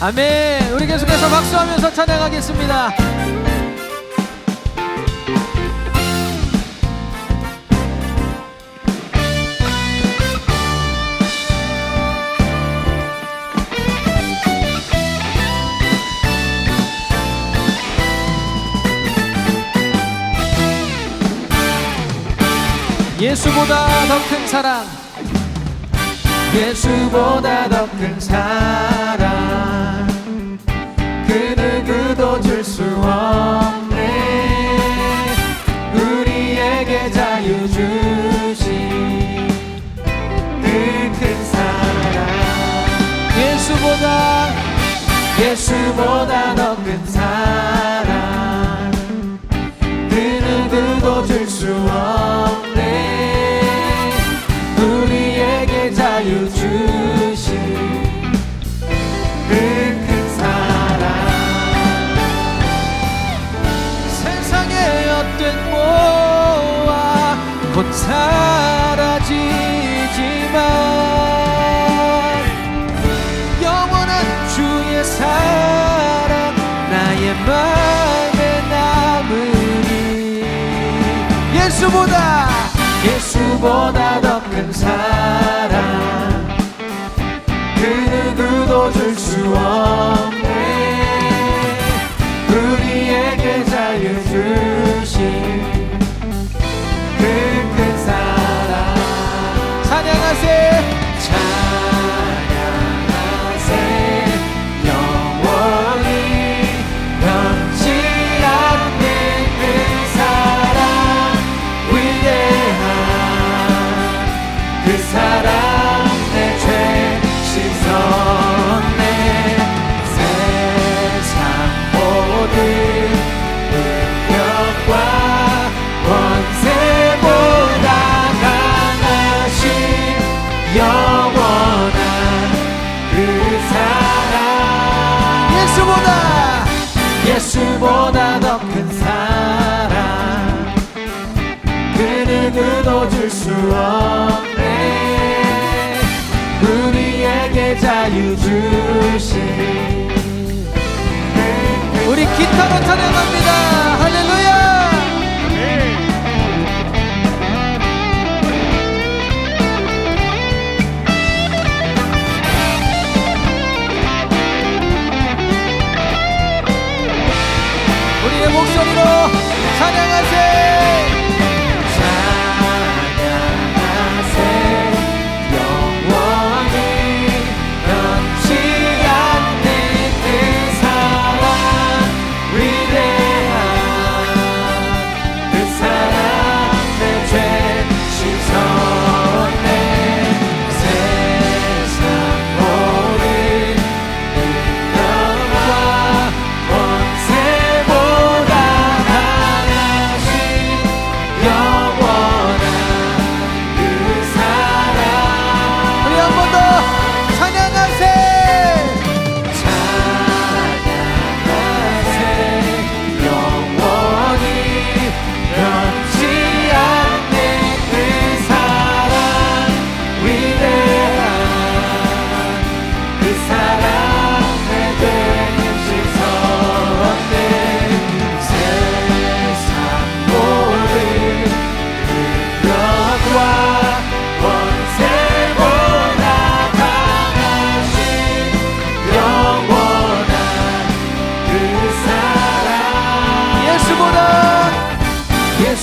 아멘. 우리 계속해서 박수하면서 찬양하겠습니다. 예수보다 더 큰 사랑 예수보다 더 큰 사랑 자유 주신 그큰 사랑. 예수보다 예수보다 더 큰 사랑. 그 누구도 줄 수 없네. 우리에게 자유 주신 그 곧 사라지지만 영원한 주의 사랑 나의 마음에 남으니 예수보다 예수보다 더 큰 사랑 더 큰 사랑 그 누구도 줄 수 없네. 우리에게 자유 주신 우리 기타로 찬양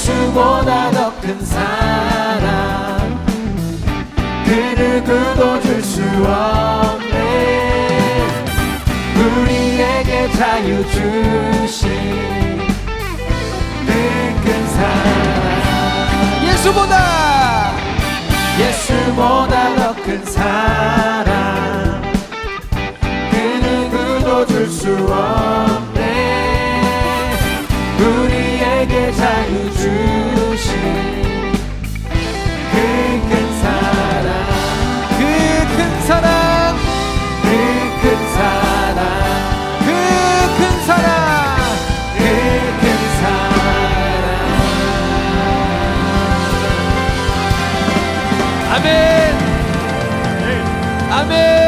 예수보다 더 큰 사랑 그 누구도 줄 수 없네. 우리에게 자유 주신 그큰 사랑 예수보다! 예수보다 더 큰 사랑 자유 주신 그 큰 사랑 그 큰 사랑 그 큰 사랑 그 큰 사랑 그 큰 사랑. 아멘. 아멘.